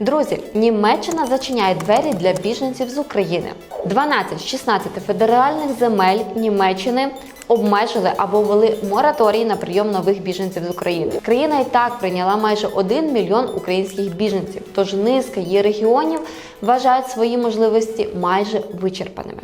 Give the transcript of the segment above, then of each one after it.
Друзі, Німеччина зачиняє двері для біженців з України. 12 з 16 федеральних земель Німеччини обмежили або ввели мораторій на прийом нових біженців з України. Країна і так прийняла майже 1 мільйон українських біженців, тож низка її регіонів вважають свої можливості майже вичерпаними.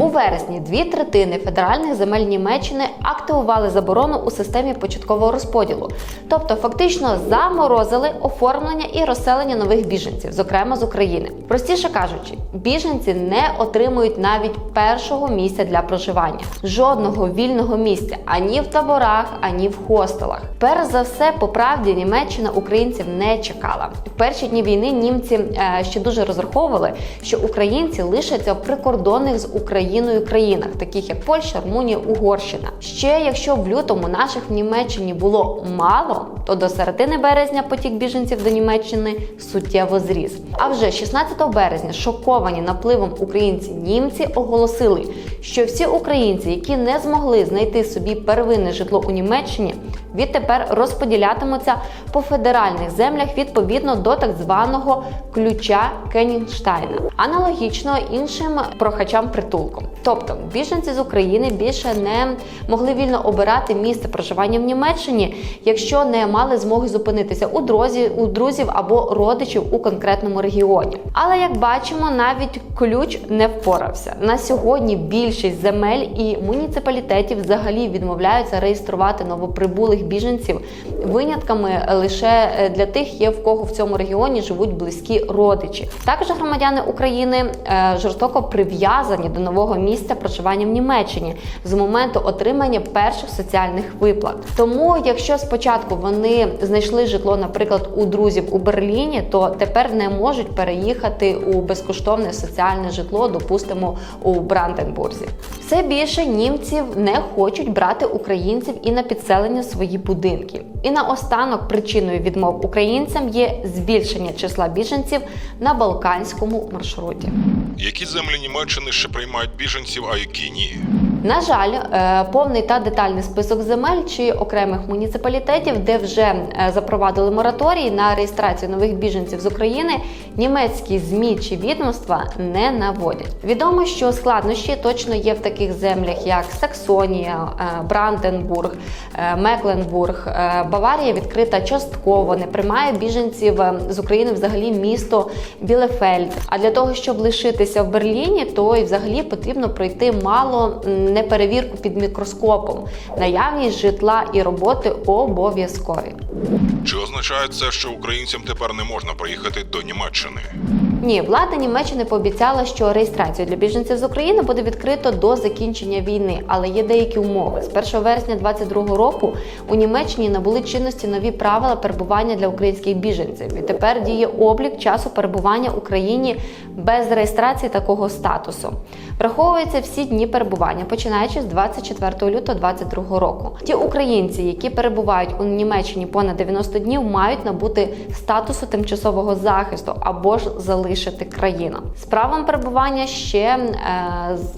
У вересні дві третини федеральних земель Німеччини активували заборону у системі початкового розподілу, тобто фактично заморозили оформлення і розселення нових біженців, зокрема з України. Простіше кажучи, біженці не отримують навіть першого місця для проживання, жодного вільного місця ані в таборах, ані в хостелах. Перш за все, по правді Німеччина українців не чекала. В перші дні війни німці е, ще дуже розраховували, що українці лишаться в прикордонних з Україною країнах, таких як Польща, Румунія, Угорщина. Ще якщо в лютому наших в Німеччині було мало, то до середини березня потік біженців до Німеччини суттєво зріс. А вже 16 березня шоковані напливом українці німці оголосили, що всі українці, які не змогли знайти собі первинне житло у Німеччині, відтепер розподілятимуться по федеральних землях відповідно до так званого ключа Кенінштайна, аналогічно іншим прохачам притулку. Тобто біженці з України більше не могли вільно обирати місце проживання в Німеччині, якщо не мали змоги зупинитися у друзі, у друзів або родичів у конкретному регіоні. Але як бачимо, навіть ключ не впорався. На сьогодні більшість земель і муніципалітетів взагалі відмовляються реєструвати новоприбулих біженців. Винятками лише е, для тих є в кого в цьому регіоні живуть близькі родичі. Також громадяни України е, жорстоко прив'язані до нового місця проживання в Німеччині з моменту отримання перших соціальних виплат. Тому, якщо спочатку вони знайшли житло, наприклад, у друзів у Берліні, то тепер не можуть переїхати у безкоштовне соціальне житло, допустимо, у Бранденбурзі. Все більше німців не хочуть брати українців і на підселення свої будинки. І наостанок причиною відмов українцям є збільшення числа біженців на балканському маршруті. Які землі Німеччини ще приймають біженців, а які ні? На жаль, е, повний та детальний список земель чи окремих муніципалітетів, де вже е, запровадили мораторій на реєстрацію нових біженців з України, німецькі змі чи відомства не наводять. Відомо, що складнощі точно є в таких землях, як Саксонія, е, Бранденбург, Мекленбург. Баварія відкрита частково, не приймає біженців з України взагалі місто Білефельд. А для того, щоб лишитися в Берліні, то і взагалі потрібно пройти мало не перевірку під мікроскопом. Наявність житла і роботи обов'язкові. Чи означає це, що українцям тепер не можна приїхати до Німеччини? Ні, влада Німеччини пообіцяла, що реєстрацію для біженців з України буде відкрито до закінчення війни, але є деякі умови. З 1 вересня 2022 року у Німеччині набули чинності нові правила перебування для українських біженців. І тепер діє облік часу перебування в Україні без реєстрації такого статусу. Враховуються всі дні перебування, починаючи з 24 лютого 2022 року. Ті українці, які перебувають у Німеччині понад 90 днів, мають набути статусу тимчасового захисту або ж залишити країну. З правом перебування ще е,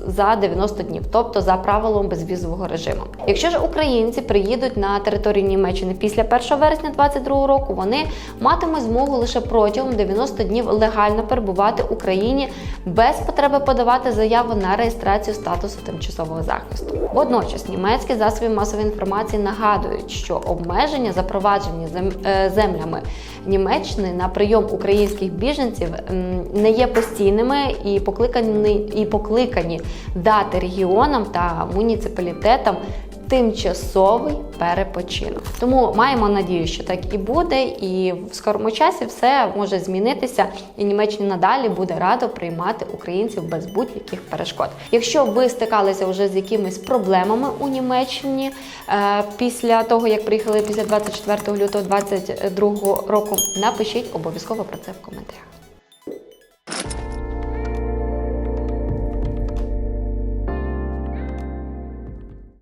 за 90 днів, тобто за правилом безвізового режиму. Якщо ж українці приїдуть на територію Німеччини після 1 вересня 2022 року, вони матимуть змогу лише протягом 90 днів легально перебувати в Україні без потреби подавати заяву на реєстрацію статусу тимчасового захисту. Водночас німецькі засоби масової інформації нагадують, що обмеження, запроваджені е, землями Німеччини на прийом українських біженців не є постійними і покликані, і покликані дати регіонам та муніципалітетам тимчасовий перепочинок. Тому маємо надію, що так і буде, і в скорому часі все може змінитися, і Німеччина надалі буде радо приймати українців без будь-яких перешкод. Якщо ви стикалися вже з якимись проблемами у Німеччині е, після того, як приїхали після 24 лютого 2022 року, напишіть обов'язково про це в коментарях.